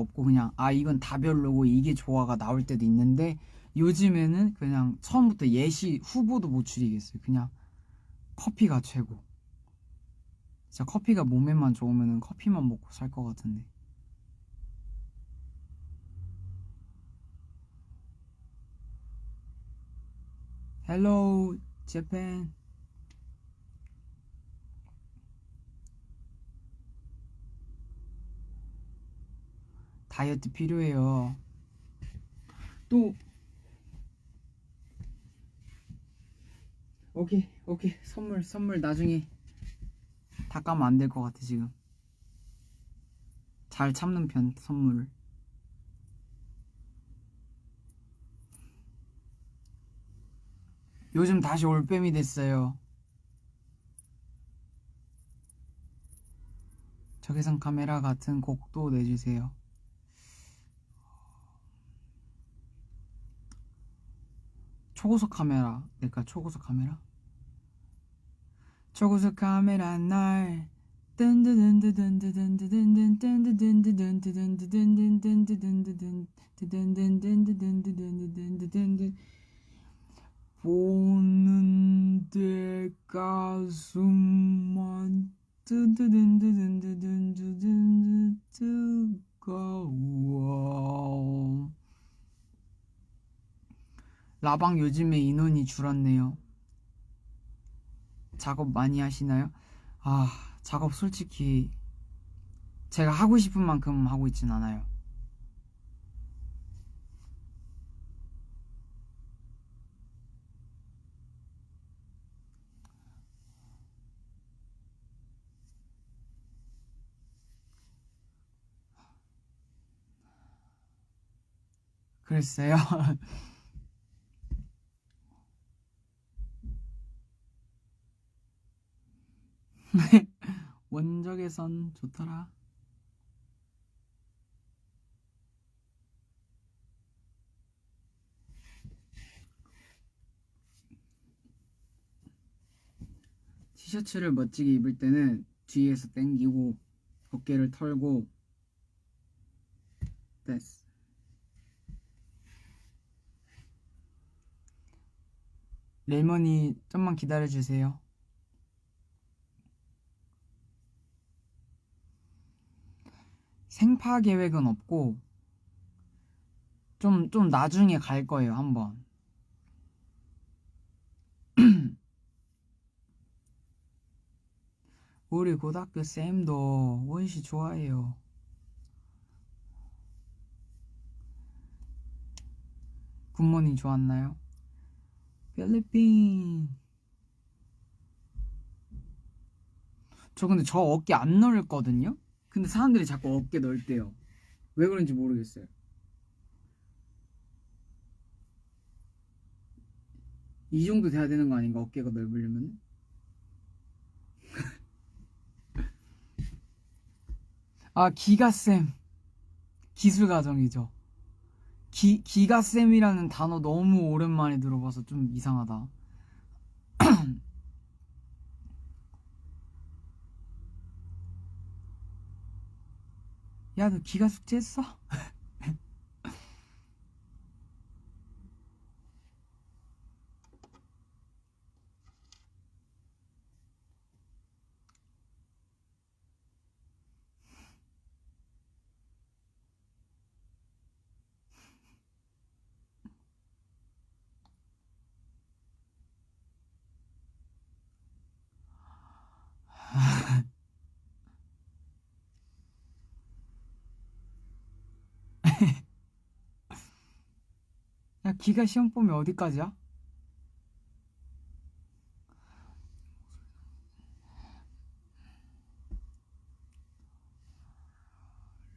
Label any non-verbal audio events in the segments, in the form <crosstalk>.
없고 그냥 아 이건 다 별로고 이게 좋아가 나올 때도 있는데 요즘에는 그냥 처음부터 예시 후보도 못 추리겠어요. 그냥 커피가 최고. 진짜 커피가 몸에만 좋으면 커피만 먹고 살 것 같은데. 헬로 다이어트 필요해요. 또 오케이 오케이 선물 선물 나중에 다 까면 안 될 것 같아 지금. 잘 참는 편 선물을. 요즘 다시 올빼미 됐어요. 적외선 카메라 같은 곡도 내주세요. 초고속 카메라. 낼까 초고속 카메라? 초고속 카메라 날. 보는 데 가슴만 뜨거워 라방 요즘에 인원이 줄었네요. 작업 많이 하시나요? 아, 작업 솔직히 제가 하고 싶은 만큼 하고 있진 않아요. 글쎄요. <laughs> 원적외선 좋더라. 티셔츠를 멋지게 입을 때는 뒤에서 당기고 어깨를 털고 됐어. 레몬이 좀만 기다려 주세요. 생파 계획은 없고 좀 좀 나중에 갈 거예요 한번 <clears throat> 우리 고등학교 쌤도 원시 좋아해요 굿모닝 좋았나요? 필리핀 저 근데 저 어깨 안 넓거든요? 근데 사람들이 자꾸 어깨 넓대요. 왜 그런지 모르겠어요. 이 정도 돼야 되는 거 아닌가? 어깨가 넓으려면? <laughs> 아, 기가쌤. 기술과정이죠. 기, 기가쌤이라는 단어 너무 오랜만에 들어봐서 좀 이상하다. <clears throat> 야, 너 기가 숙제했어? 야, 기가 시험 보면 어디까지야?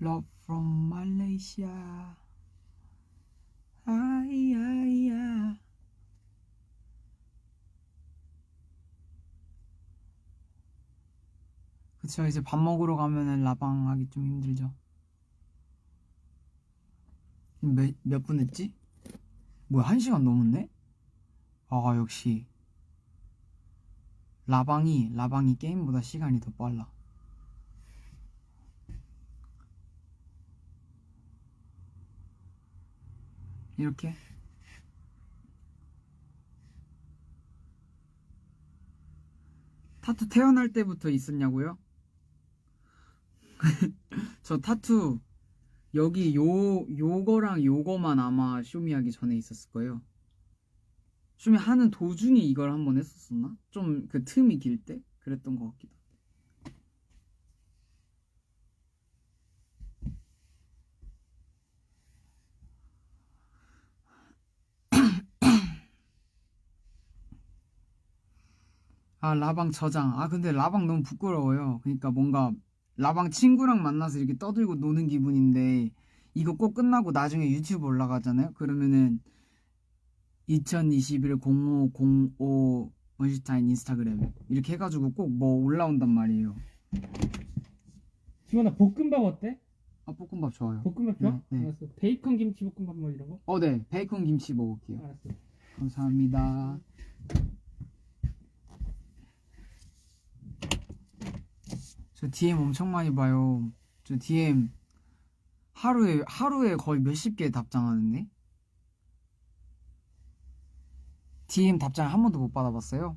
Love from Malaysia. 아이아이야. 그쵸, 이제 밥 먹으러 가면은 라방 하기 좀 힘들죠. 몇, 몇분 했지? 뭐야, 한 시간 넘었네? 아, 역시. 라방이, 라방이 게임보다 시간이 더 빨라. 이렇게 타투 태어날 때부터 있었냐고요? <laughs> 저 타투 여기 요 요거랑 요거만 아마 쇼미 하기 전에 있었을 거예요. 쇼미 하는 도중에 이걸 한번 했었었나? 좀 그 틈이 길 때 그랬던 것 같기도. 하고. <clears throat> 아 라방 저장. 아 근데 라방 너무 부끄러워요. 그러니까 뭔가 라방 친구랑 만나서 이렇게 떠들고 노는 기분인데 이거 꼭 끝나고 나중에 유튜브 올라가잖아요. 그러면은 2021 0505 원시타인 인스타그램 이렇게 해가지고 꼭 뭐 올라온단 말이에요. 지원아 볶음밥 어때? 아 볶음밥 좋아요. 볶음밥 좋아? 네, 네. 알았어. 베이컨 김치 볶음밥 뭐 이런 거? 어, 네. 베이컨 김치 먹을게요. 알았어. 감사합니다. 저 DM 엄청 많이 봐요. 저 DM 하루에 하루에 거의 몇십 개 답장하는데. DM 답장 한 번도 못 받아봤어요.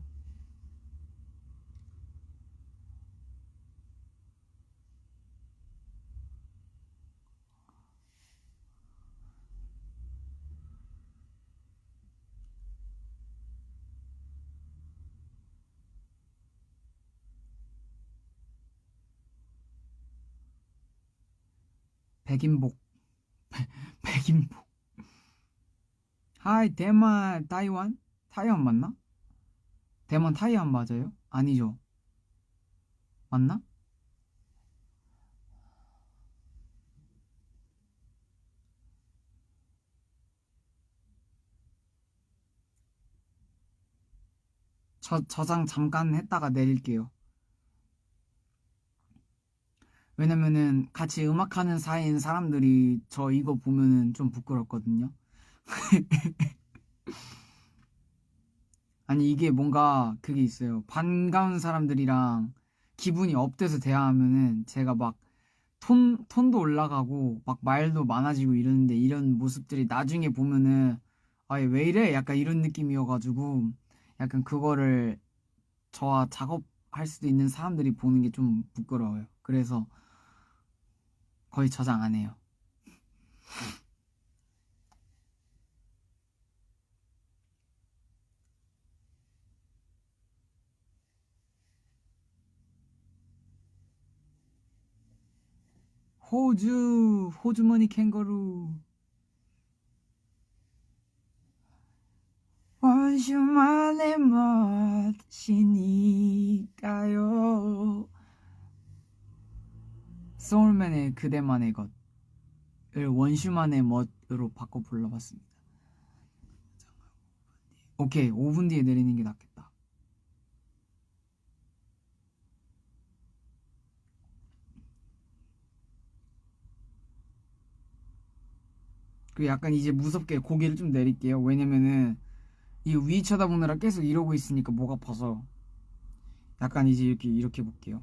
백인복. <laughs> 백인복. 하이, 대만, 타이완? 타이완 맞나? 대만, 타이완 맞아요? 아니죠. 맞나? 저, 저장 잠깐 했다가 내릴게요. 왜냐면은 같이 음악하는 사이인 사람들이 저 이거 보면은 좀 부끄럽거든요. <laughs> 아니 이게 뭔가 그게 있어요. 반가운 사람들이랑 기분이 업돼서 대화하면은 제가 막 톤, 톤도 올라가고 막 말도 많아지고 이러는데 이런 모습들이 나중에 보면은 아얘 왜 이래? 약간 이런 느낌이어가지고 약간 그거를 저와 작업할 수도 있는 사람들이 보는 게 좀 부끄러워요. 그래서 거의 저장 안 해요. 호주, 호주머니 캥거루. 원슈만의 멋이니까요. 소울맨의 그대만의 것을 원슈만의 멋으로 바꿔 불러봤습니다. 오케이, 5분 뒤에 내리는 게 낫겠다. 그 약간 이제 무섭게 고개를 좀 내릴게요. 왜냐면은 이 위 쳐다보느라 계속 이러고 있으니까 목 아파서 약간 이제 이렇게 이렇게 볼게요.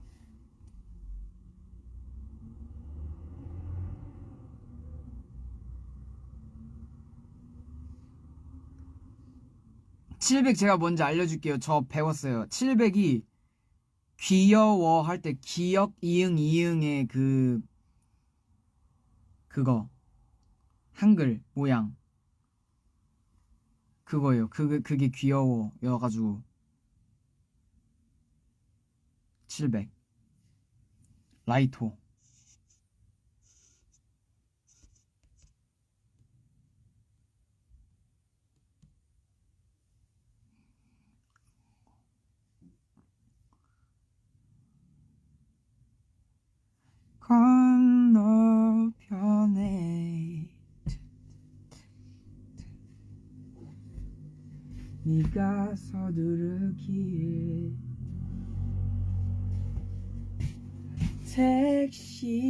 칠백 제가 먼저 알려줄게요. 저 배웠어요. 700이 귀여워 할 때 기역 이응 이응의 그 그거 한글 모양 그거예요. 그게 그게 귀여워여 가지고 700 라이토 건너편에 네가 서두르기에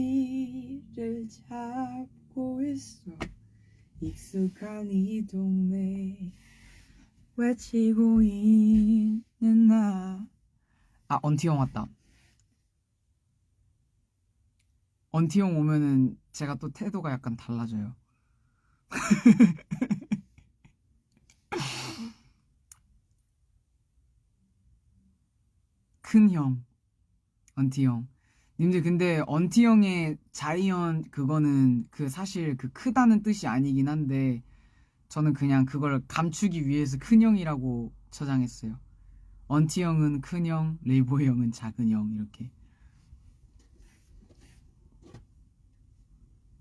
택시를 잡고 있어 익숙한 이 동네 외치고 있는 나 아, 언티형 왔다. 언티형 오면은 제가 또 태도가 약간 달라져요. <laughs> 큰 형. 언티 형. 님들 근데 언티 형의 자이언 그거는 그 사실 그 크다는 뜻이 아니긴 한데 저는 그냥 그걸 감추기 위해서 큰 형이라고 저장했어요. 언티 형은 큰 형, 레이보이 형은 작은 형 이렇게.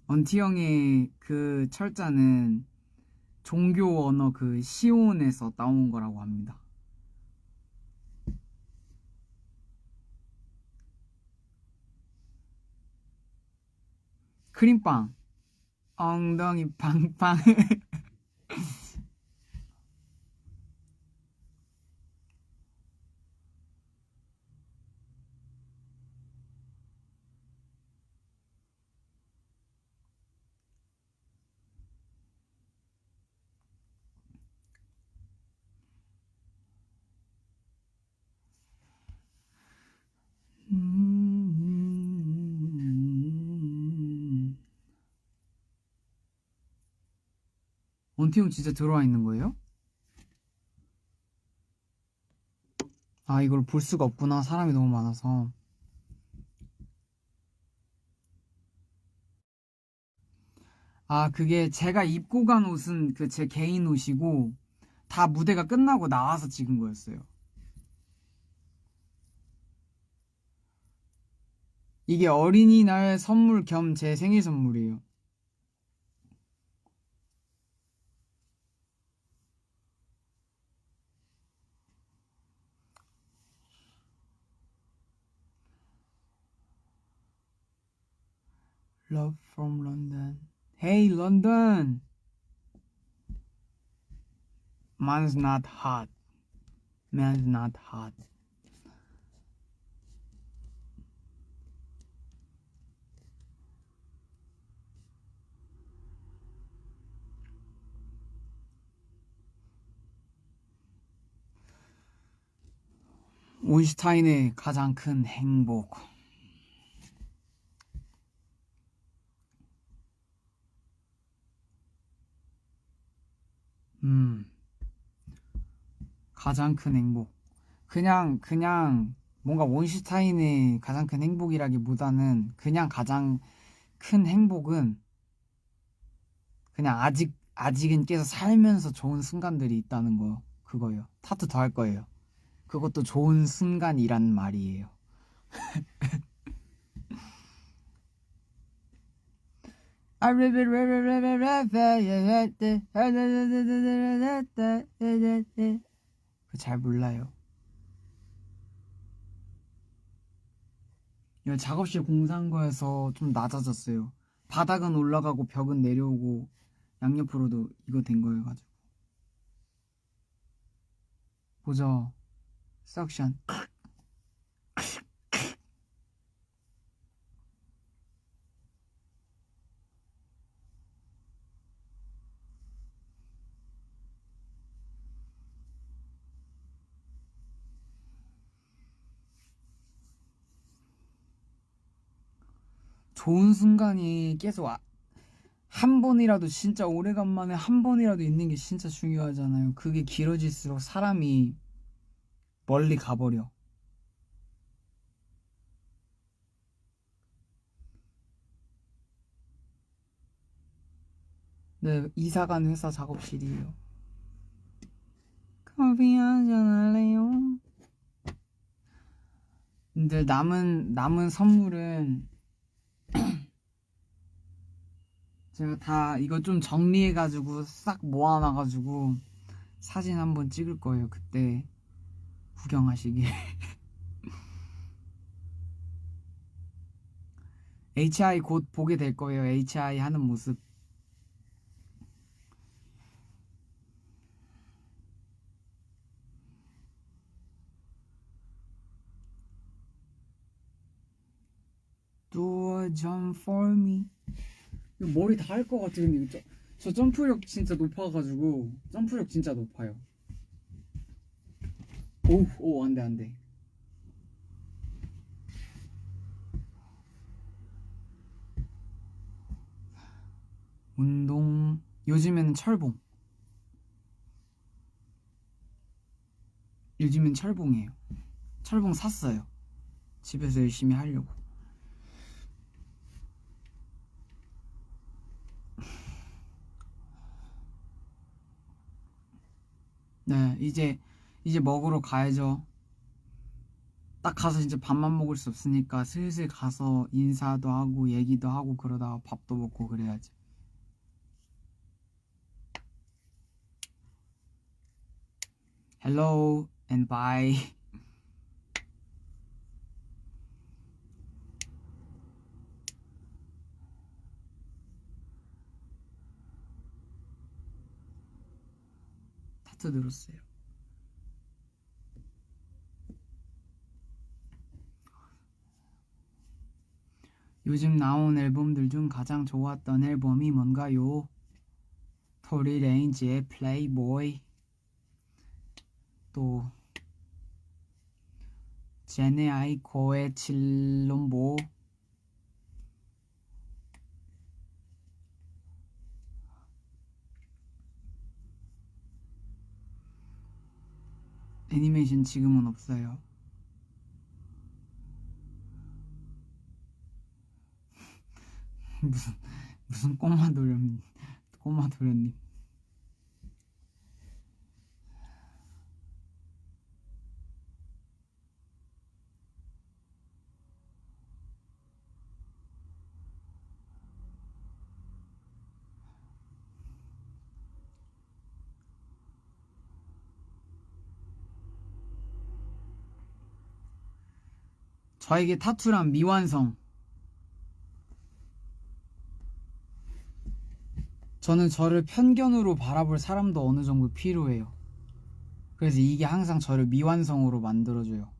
언티 형의 그 철자는 종교 언어 그 시온에서 따온 거라고 합니다. 크림빵. 엉덩이 팡팡 원티형 진짜 들어와 있는 거예요? 아 이걸 볼 수가 없구나. 사람이 너무 많아서. 아 그게 제가 입고 간 옷은 그 제 개인 옷이고 다 무대가 끝나고 나와서 찍은 거였어요. 이게 어린이날 선물 겸 제 생일 선물이에요 Love from London. Hey, London. Man's not hot. Man's not hot. 온슈타인의 가장 큰 행복. 가장 큰 행복. 그냥, 그냥, 뭔가 원슈타인의 가장 큰 행복이라기보다는 그냥 가장 큰 행복은 그냥 아직, 아직은 계속 살면서 좋은 순간들이 있다는 거, 그거예요. 타투 더 할 거예요. 그것도 좋은 순간이란 말이에요. 그잘 몰라요. 작업실 공사한 거여서 좀 낮아졌어요. 바닥은 올라가고 벽은 내려오고 양옆으로도 이거 된 거여 가지고. 보죠. 석션. 좋은 순간이 계속 아- 한 번이라도 진짜 오래간만에 한 번이라도 있는 게 진짜 중요하잖아요. 그게 길어질수록 사람이 멀리 가버려. 네, 이사 간 회사 작업실이에요. 커피 한잔 할래요? 근데 남은 남은 선물은 제가 다 이거 좀 정리해가지고 싹 모아놔가지고 사진 한번 찍을 거예요. 그때 구경하시길. <laughs> HI 곧 보게 될 거예요. HI 하는 모습. Do a for me. 머리 다 할 것 같아 근데 이거 저, 저 점프력 진짜 높아가지고 점프력 진짜 높아요 오오 안돼 안돼 운동 요즘에는 철봉 요즘엔 철봉이에요 철봉 샀어요. 집에서 열심히 하려고. 네, 이제 이제 먹으러 가야죠. 딱 가서 이제 밥만 먹을 수 없으니까 슬슬 가서 인사도 하고 얘기도 하고 그러다가 밥도 먹고 그래야지. Hello and bye. 타투 늘었어요. 요즘 나온 앨범들 중 가장 좋았던 앨범이 뭔가요? 토리 레인지의 플레이보이 또 제네 아이코의 칠롬보 애니메이션 지금은 없어요. <laughs> 무슨 무슨 꼬마 도련 꼬마 도련님 저에게 타투란 미완성 저는 저를 편견으로 바라볼 사람도 어느 정도 필요해요. 그래서 이게 항상 저를 미완성으로 만들어줘요.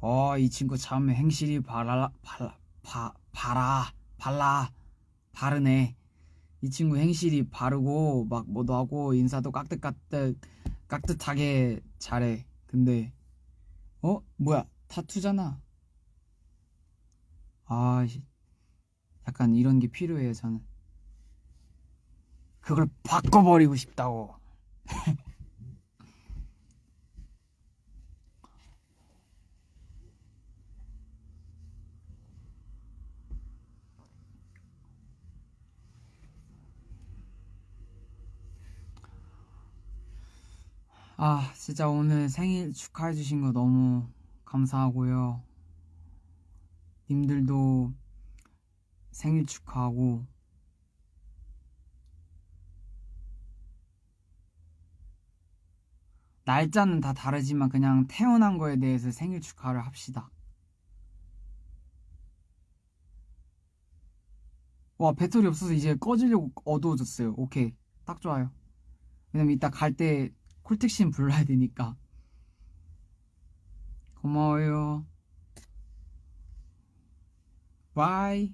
어, 이 친구 참 행실이 바라, 발라, 바, 바라, 발라, 바르네. 이 친구 행실이 바르고, 막 뭐도 하고, 인사도 깍듯깍듯, 깍듯하게 잘해. 근데, 어? 뭐야? 타투잖아. 아, 씨. 약간 이런 게 필요해요, 저는. 그걸 바꿔버리고 싶다고. <laughs> 아, 진짜 오늘 생일 축하해주신 거 너무 감사하고요. 님들도 생일 축하하고, 날짜는 다 다르지만 그냥 태어난 거에 대해서 생일 축하를 합시다. 와, 배터리 없어서 이제 꺼지려고 어두워졌어요. 오케이. 딱 좋아요. 왜냐면 이따 갈 때 콜택신 불러야 되니까. 고마워요. 바이.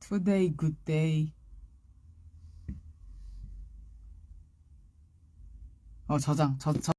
Today, good day. 어, 저장. 저, 저.